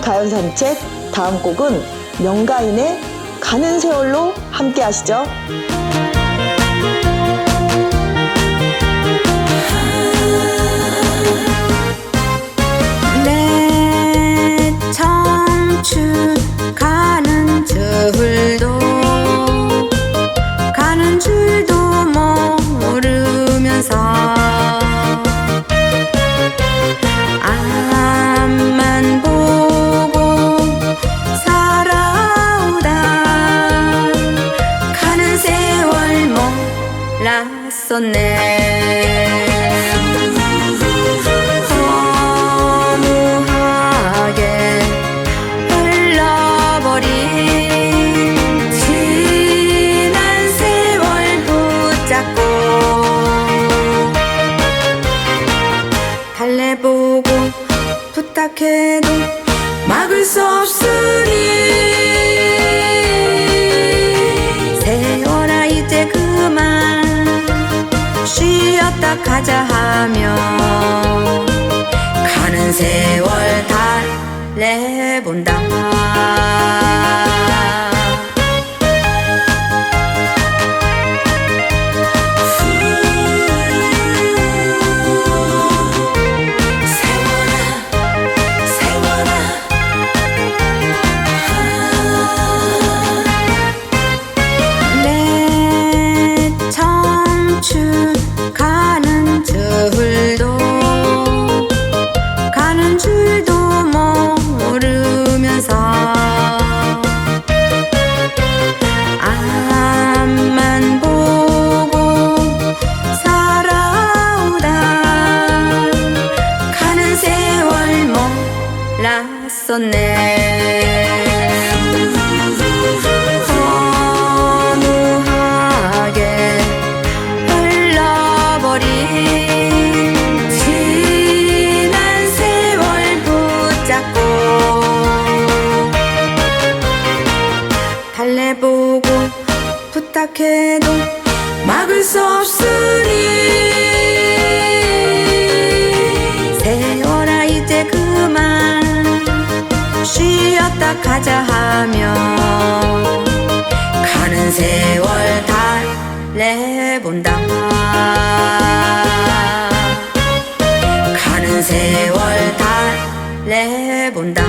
가연 산책 다음 곡은 명가인의 가는 세월로 함께 하시죠. 몰랐었네. 허무하게 흘러버린 지난 세월 붙잡고 달래보고 부탁해도 막을 수 없으니 쉬었다 가자 하며 가는 세월 달래본다 몰랐었네. 허무하게 흘러버린 지난 세월 붙잡고 달래보고 부탁해도 막을 수 없으니 세월아 이제 그만 쉬었다 가자 하며 가는 세월 달래본다. 가는 세월 달래본다